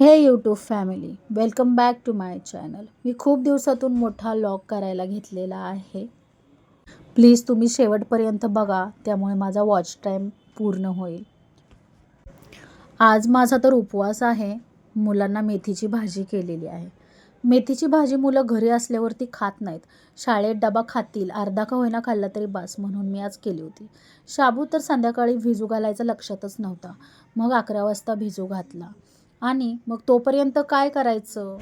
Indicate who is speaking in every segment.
Speaker 1: हे YouTube family welcome back to my channel मी खूप दिवसातून मोठा लॉग करायला घेतलेला आहे. प्लीज तुम्ही शेवटपर्यंत बघा त्यामुळे माझा वॉच टाईम पूर्ण होईल. आज माझा तर उपवास आहे. मुलांना मेथीची भाजी केलेली आहे. मेथीची भाजी मुलं घरी असल्यावरती खात नाहीत. शाळेत डबा खातील अर्धा का होईना खाल्ला तरी बास म्हणून मी आज केली होती. शाबू तर संध्याकाळी भिजू घालायचा लक्षातच नव्हता. मग अकरा वाजता भिजू घातला. आणि मग तोपर्यंत काय करायचं?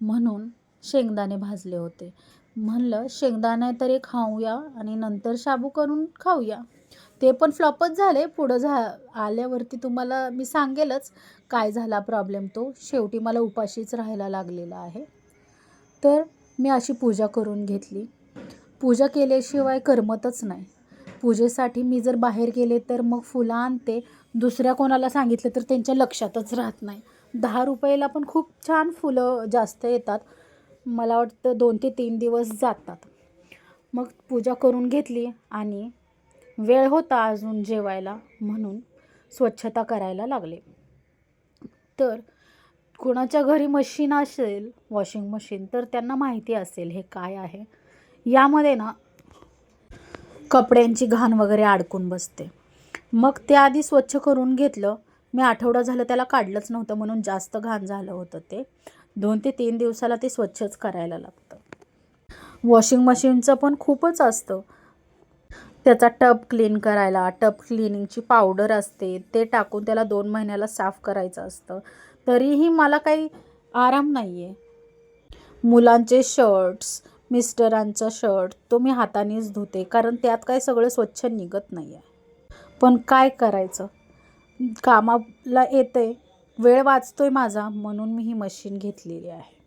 Speaker 1: म्हणून शेंगदाणे भाजले होते. म्हणलं शेंगदाणे तरी खाऊया आणि नंतर शाबू करून खाऊया. ते पण फ्लॉपच झाले. पुढं झा आल्यावरती तुम्हाला मी सांगेलच काय झाला प्रॉब्लेम तो. शेवटी मला उपाशीच राहायला लागलेला आहे. तर मी अशी पूजा करून घेतली. पूजा केल्याशिवाय करमतच नाही. पूजेसाठी मी जर बाहेर गेले तर मग फुलं आणते. दुसऱ्या कोणाला सांगितलं तर त्यांच्या लक्षातच राहत नाही. दहा रुपयाला पण खूप छान फुलं जास्त येतात. मला वाटतं दोन ते तीन दिवस जातात. मग पूजा करून घेतली आणि वेळ होता अजून जेवायला म्हणून स्वच्छता करायला लागले. तर कुणाच्या घरी मशीन असेल वॉशिंग मशीन तर त्यांना माहिती असेल हे काय आहे. यामध्ये ना कपड्यांची घाण वगैरे अडकून बसते. मग ते आधी स्वच्छ करून घेतलं मी आठवडा झालं त्याला काढलंच नव्हतं म्हणून जास्त घाण झालं होतं ते. दोन ते तीन दिवसाला ते स्वच्छच करायला लागतं. वॉशिंग मशीनचं पण खूपच असतं. त्याचा टब क्लीन करायला टब क्लिनिंगची पावडर असते ते टाकून त्याला दोन महिन्याला साफ करायचं असतं. तरीही मला काही आराम नाही आहे मुलांचे शर्ट्स मिस्टरांचा शर्ट तो मी हातानेच धुते कारण त्यात काय सगळं स्वच्छ निघत नाही आहे पण काय करायचं? कामाला येते वेळ वाचतो आहे माझा म्हणून मी ही मशीन घेतलेली आहे.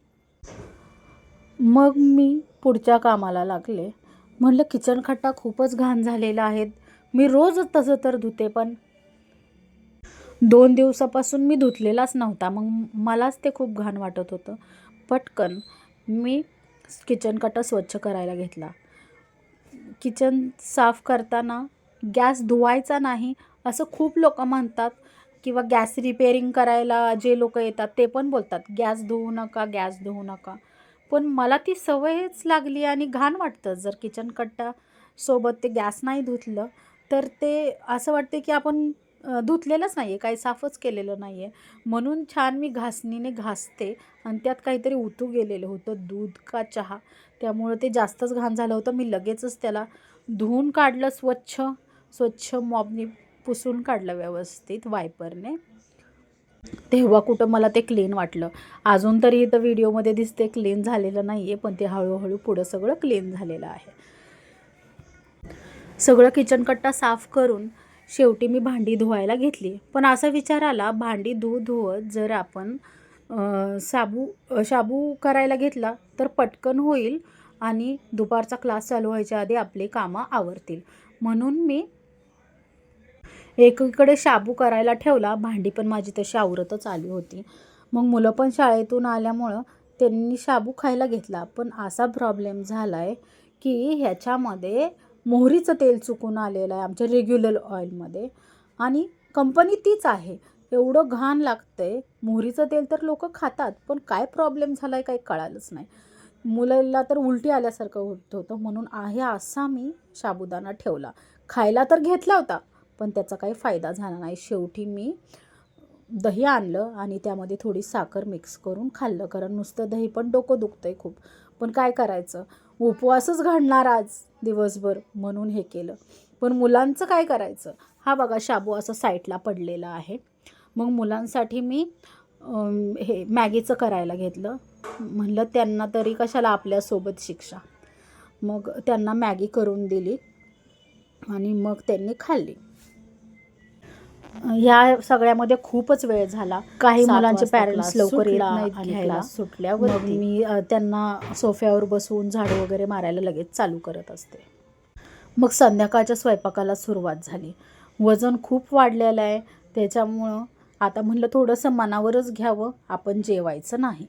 Speaker 1: मग मी पुढच्या कामाला लागले. म्हणलं किचन खट्टा खूपच घाण झालेला आहे. मी रोज तसं तर धुते पण दोन दिवसापासून मी धुतलेलाच नव्हता. मग मलाच ते खूप घाण वाटत होतं. पटकन मी किचन कट्टा स्वच्छ करायला घेतला. किचन साफ करताना गॅस धुवायचा नाही असं खूप लोक म्हणतात किंवा गॅस रिपेअरिंग करायला जे लोक येतात ते पण बोलतात गॅस धुवू नका गॅस धुवू नका. पण मला ती सवयच लागली आणि घाण वाटतं. जर किचन कट्टा सोबत ते गॅस नाही धुतलं तर ते असं वाटते की आपण धुतलेलंच नाही आहे काही साफच केलेलं नाही आहे म्हणून छान मी घासणीने घासते आणि त्यात काहीतरी उतू गेलेलं होतं दूध का चहा. त्यामुळं ते जास्तच घाण झालं होतं. मी लगेचच त्याला धुवून काढलं स्वच्छ स्वच्छ मॉबनी पुसून काढलं व्यवस्थित वायपरने. तेव्हा कुठं मला ते क्लीन वाटलं. अजून तरी इथं व्हिडिओमध्ये दिसते क्लीन झालेलं नाही आहे पण ते हळूहळू पुढं सगळं क्लीन झालेलं आहे. सगळं किचन कट्टा साफ करून शेवटी मी भांडी धुवायला घेतली. पण असा विचार आला भांडी धुवत धुवत जर आपण साबू शाबू करायला घेतला तर पटकन होईल आणि दुपारचा क्लास चालू व्हायच्या आधी आपली कामं आवरतील. म्हणून मी एकीकडे शाबू करायला ठेवला भांडी पण माझी तशी आवरतच आली होती. मग मुलं पण शाळेतून आल्यामुळं त्यांनी शाबू खायला घेतला. पण असा प्रॉब्लेम झाला आहे की ह्याच्यामध्ये मोहरीचं तेल चुकून आलेलं आहे आमच्या रेग्युलर ऑइलमध्ये आणि कंपनी तीच आहे. एवढं घाण लागतं आहे मोहरीचं तेल तर लोक खातात पण काय प्रॉब्लेम झाला आहे काही कळालंच नाही. मुलाला तर उलटी आल्यासारखं होत होतं. म्हणून आहे असा मी साबुदाणा ठेवला. खायला तर घेतला होता पण त्याचा काही फायदा झाला नाही. शेवटी मी दही आणलं आणि त्यामध्ये थोडी साखर मिक्स करून खाल्लं. कारण नुसतं दही पण डोकं दुखतं आहे खूप. पण काय करायचं? उपवासच घडणार आज दिवसभर म्हणून हे केलं. पण मुलांचं काय करायचं? हा बघा शाबू असं साईडला पडलेला आहे. मग मुलांसाठी मी हे मॅगीचं करायला घेतलं. म्हणलं त्यांना तरी कशाला आपल्यासोबत शिक्षा? मग त्यांना मॅगी करून दिली आणि मग त्यांनी खाल्ली. ह्या सगळ्यामध्ये खूपच वेळ झाला. काही मुलांचे पॅरेंट्स लवकर येत नाहीत सुटल्यावर मी त्यांना सोफ्यावर बसून झाडू वगैरे मारायला लगेच चालू करत असते. मग संध्याकाळच्या स्वयंपाकाला सुरुवात झाली. वजन खूप वाढलेलं आहे. त्याच्यामुळं आता म्हणलं थोडंसं मनावरच घ्यावं. आपण जेवायचं नाही.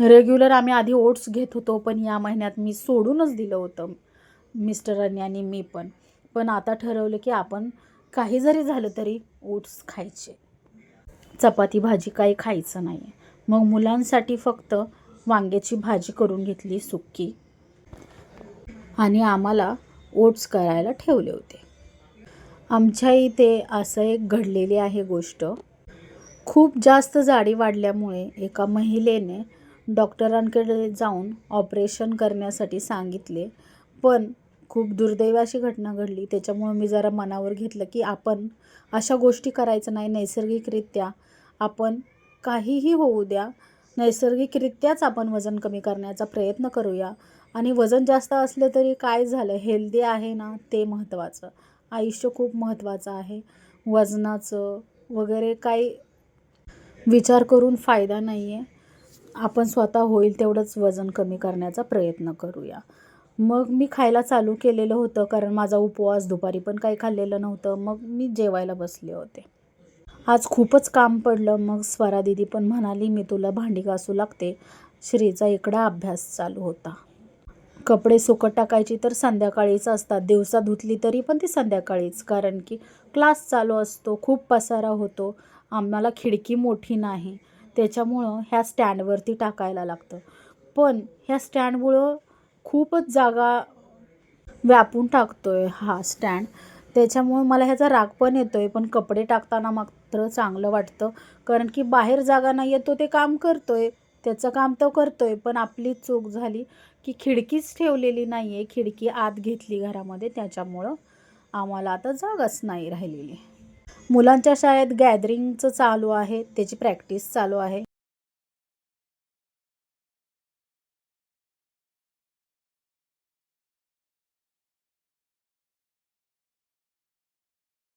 Speaker 1: रेग्युलर आम्ही आधी ओट्स घेत होतो पण या महिन्यात मी सोडूनच दिलं होतं. मिस्टरांनी आणि मी पण. पण आता ठरवलं की आपण काही जरी झालं तरी ओट्स खायचे. चपाती भाजी काही खायचं नाही मग मुलांसाठी फक्त वांग्याची भाजी करून घेतली सुक्की. आणि आम्हाला ओट्स करायला ठेवले होते. आमच्या इथे असं एक घडलेली आहे गोष्ट. खूप जास्त जाडी वाढल्यामुळे एका महिलेने डॉक्टरांकडे जाऊन ऑपरेशन करण्यासाठी सांगितले. पण खूप दुर्दैव अशी घटना घडली. त्याच्यामुळे मी जरा मनावर घेतलं की आपण अशा गोष्टी करायचं नाही. नैसर्गिकरित्या आपण काहीही होऊ द्या. नैसर्गिकरित्याच आपण वजन कमी करण्याचा प्रयत्न करूया. आणि वजन जास्त असलं तरी काय झालं? हेल्दी आहे ना? ते महत्त्वाचं. आयुष्य खूप महत्त्वाचं आहे. वजनाचं वगैरे काही विचार करून फायदा नाही आहे आपण स्वतः होईल तेवढंच वजन कमी करण्याचा प्रयत्न करूया. मग मी खायला चालू केलेलं होतं कारण माझा उपवास दुपारी पण काही खाल्लेलं नव्हतं. मग मी जेवायला बसले होते. आज खूपच काम पडलं. मग स्वरा दिदी पण म्हणाली मी तुला भांडी घासू लागते. श्रीचा इकडा अभ्यास चालू होता. कपडे सुकत टाकायची तर संध्याकाळीच असतात. दिवसा धुतली तरी पण ती संध्याकाळीच कारण की क्लास चालू असतो खूप पसारा होतो. आम्हाला खिडकी मोठी नाही. त्याच्यामुळं ह्या स्टँडवरती टाकायला लागतं. पण ह्या स्टँडमुळं खूपच जागा व्यापून टाकतो आहे हा स्टँड. त्याच्यामुळं मला ह्याचा राग पण येतो आहे पण कपडे टाकताना मात्र चांगलं वाटतं. कारण की बाहेर जागा नाही आहे तो ते काम करतो आहे त्याचं काम तो करतो आहे पण आपली चूक झाली की खिडकीच ठेवलेली नाही आहे खिडकी आत घेतली घरामध्ये त्याच्यामुळं आम्हाला आता जागाच नाही राहिलेली. मुलांच्या शाळेत गॅदरिंगचं चालू आहे त्याची प्रॅक्टिस चालू आहे.